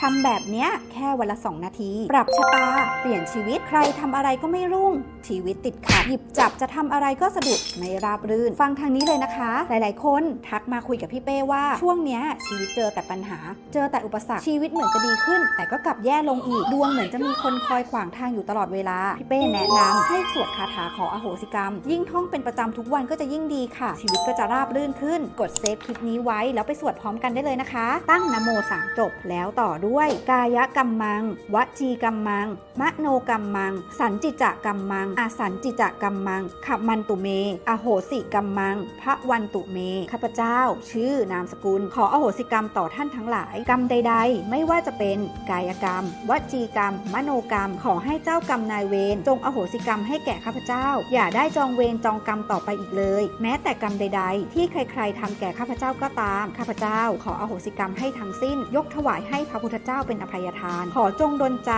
ทำแบบเนี้ยแค่วันละ 2 นาที ปรับชะตา เปลี่ยนชีวิตใครทำอะไรก็ไม่รุ่ง ชีวิตติดขัด หยิบจับจะทำอะไรก็สะดุดไม่ราบรื่น ฟังทางนี้เลยนะคะ หลายๆ คนทักมาคุยกับพี่เป้ว่า ช่วงเนี้ยชีวิตเจอแต่ปัญหา เจอแต่อุปสรรคชีวิตเหมือนจะดีขึ้น แต่ก็กลับแย่ลงอีกดวงเหมือนจะมีคนคอยขวางทางอยู่ตลอดเวลาพี่เป้แนะนำให้สวดคาถาขออโหสิกรรม ยิ่งท่องเป็นประจำทุกวันก็จะยิ่งดีค่ะ ชีวิตก็จะราบรื่นขึ้น กดเซฟคลิปนี้ไว้แล้วไปสวดพร้อมกันได้เลยนะคะ ตั้งนโมสามจบแล้วต่อด้วย้วย กายกรรมัง วจีกรรมัง มโนกรรมัง สันจิจะกรรมัง อาสันจิจะกรรมังขับมันตุเม อโหสิกรรมัง พระวันตุเม ข้าพเจ้า ชื่อนามสกุล ขออโหสิกรรมต่อท่านทั้งหลาย กรรมใด ๆ ไม่ว่าจะเป็นกายกรรม วจีกรรม มโนกรรม ขอให้เจ้ากรรมนายเวรจงอโหสิกรรมให้แก่ข้าพเจ้า อย่าได้จองเวรจองกรรมต่อไปอีกเลย แม้แต่กรรมใด ๆ ที่ใครๆทำแก่ข้าพเจ้าก็ตาม ข้าพเจ้า ขออโหสิกรรมให้ทั้งสิ้น ยกถวายให้พระพุทธเจ้าเป็นอภัยทาน ขอจงดลใจ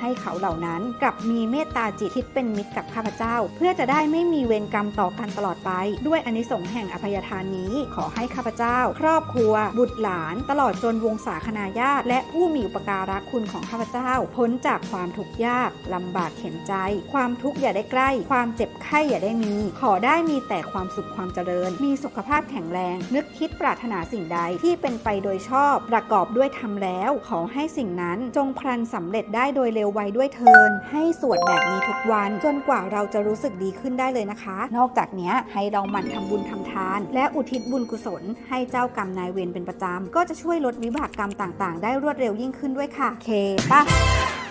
ให้เขาเหล่านั้นกลับมีเมตตาจิตคิดเป็นมิตรกับข้าพเจ้า เพื่อจะได้ไม่มีเวรกรรมต่อกันตลอดไป ด้วยอนิสงส์แห่งอภัยทานนี้ ขอให้ข้าพเจ้า ครอบครัว บุตรหลาน ตลอดจนวงศาคณาญาติและผู้มีอุปการะคุณของข้าพเจ้า พ้นจากความทุกข์ยากลำบากเข็นใจ ความทุกข์อย่าได้ใกล้ ความเจ็บไข้อย่าได้มี ขอได้มีแต่ความสุขความเจริญ มีสุขภาพแข็งแรง นึกคิดปรารถนาสิ่งใดที่เป็นไปโดยชอบ ประกอบด้วยธรรมแล้วขอให้สิ่งนั้นจงพลันสำเร็จได้โดยเร็วไวด้วยเทิน ให้สวดแบบนี้ทุกวัน จนกว่าเราจะรู้สึกดีขึ้นได้เลยนะคะ นอกจากนี้ให้เราหมั่นทำบุญทำทาน และอุทิศบุญกุศล ให้เจ้ากรรมนายเวรเป็นประจำก็จะช่วยลดวิบากกรรมต่าง ๆ ได้รวดเร็วยิ่งขึ้นด้วยค่ะ เคปะ